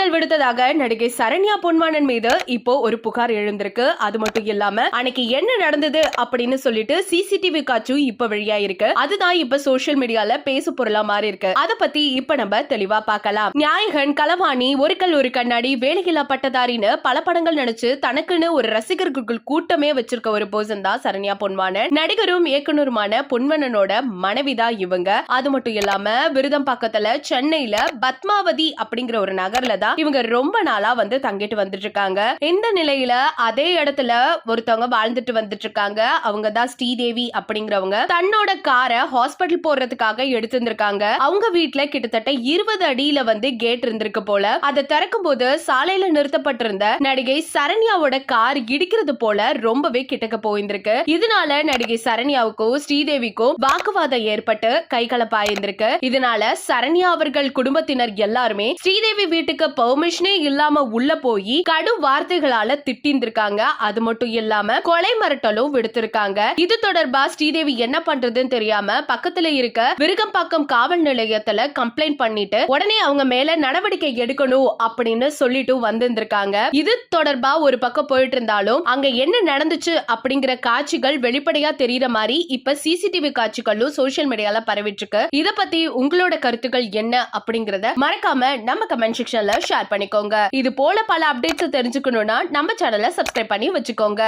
மிரட்டல் விடுத்ததாக நடிகை சரண்யா பொன்வானன் மீது இப்போ ஒரு புகார் எழுந்திருக்கு. அது மட்டும் இல்லாம அன்னைக்கு என்ன நடந்தது அப்படின்னு சொல்லிட்டு சிசிடிவி காட்சி இப்ப வழியா இருக்கு அதுதான் இப்ப சோசியல் மீடியால பேசு பொருளா மாறி இருக்கு அத பத்தி இப்ப நம்ம தெளிவா பார்க்கலாம். நாயகன் களவாணி ஒரு கல் ஒரு கண்ணாடி வேலையில்லா பட்டதாரின்னு பல படங்கள் நடிச்சு தனக்குன்னு ஒரு ரசிகர்கள் கூட்டமே வச்சிருக்க ஒரு பர்சன் தான் சரண்யா பொன்வானன். நடிகரும் இயக்குனருமான பொன்வனனோட மனைவிதான் இவங்க. அது மட்டும் இல்லாம விருதம் பக்கத்துல சென்னையில பத்மாவதி அப்படிங்கிற ஒரு நகர்ல தான் இவங்க ரொம்ப நாளா வந்து தங்கிட்டு வந்துட்டு இருக்காங்க இந்த நிலையில அதே இடத்துல ஒருத்தவங்க வாழ்ந்துட்டு வந்துட்டு இருக்காங்க அவங்க தான் ஸ்ரீதேவி அப்படிங்கிறவங்க. தன்னோட காரை ஹாஸ்பிட்டல் போறதுக்காக எடுத்து இருந்திருக்காங்க அவங்க வீட்டுல கிட்டத்தட்ட இருபது அடியில வந்து கேட் இருந்திருக்கு போல. அதை திறக்கும் போது சாலையில நிறுத்தப்பட்டிருந்த நடிகை சரண்யாவோட கார் இடிக்கிறது போல ரொம்பவே கிட்டக்க போயிருந்திருக்கு. இதனால நடிகை சரண்யாவுக்கும் ஸ்ரீதேவிக்கும் வாக்குவாதம் ஏற்பட்டு கை கலப்பாயிருந்திருக்கு. இதனால சரண்யா அவர்கள் குடும்பத்தினர் எல்லாருமே ஸ்ரீதேவி வீட்டுக்கு பெர்மிஷனே இல்லாம உள்ள போய் கடும் வார்த்தைகளால திட்டிருந்திருக்காங்க அது மட்டும் இல்லாம கொலை மிரட்டலும் விடுத்திருக்காங்க. இது தொடர்பா ஸ்ரீதேவி என்ன பண்றதுன்னு தெரியாம பக்கத்துல இருக்க விருகம்பாக்கம் காவல் நிலையத்துல கம்ப்ளைண்ட் பண்ணிட்டு உடனே அவங்க மேல நடவடிக்கை எடுக்கணும் அப்படின்னு சொல்லிட்டு வந்திருந்திருக்காங்க. இது தொடர்பா ஒரு பக்கம் போயிட்டு இருந்தாலும் அங்க என்ன நடந்துச்சு அப்படிங்கிற காட்சிகள் வெளிப்படையா தெரியற மாதிரி இப்ப சிசிடிவி காட்சிகளும் சோஷியல் மீடியால பரவிட்டு இருக்கு. இத பத்தி உங்களோட கருத்துக்கள் என்ன அப்படிங்கறத மறக்காம நம்ம கமெண்ட் செக்ஷன்ல ஷேர் பண்ணிக்கோங்க. இது போல பல அப்டேட்ஸ் தெரிஞ்சுக்கணும்னா நம்ம சேனலை சப்ஸ்கிரைப் பண்ணி வச்சுக்கோங்க.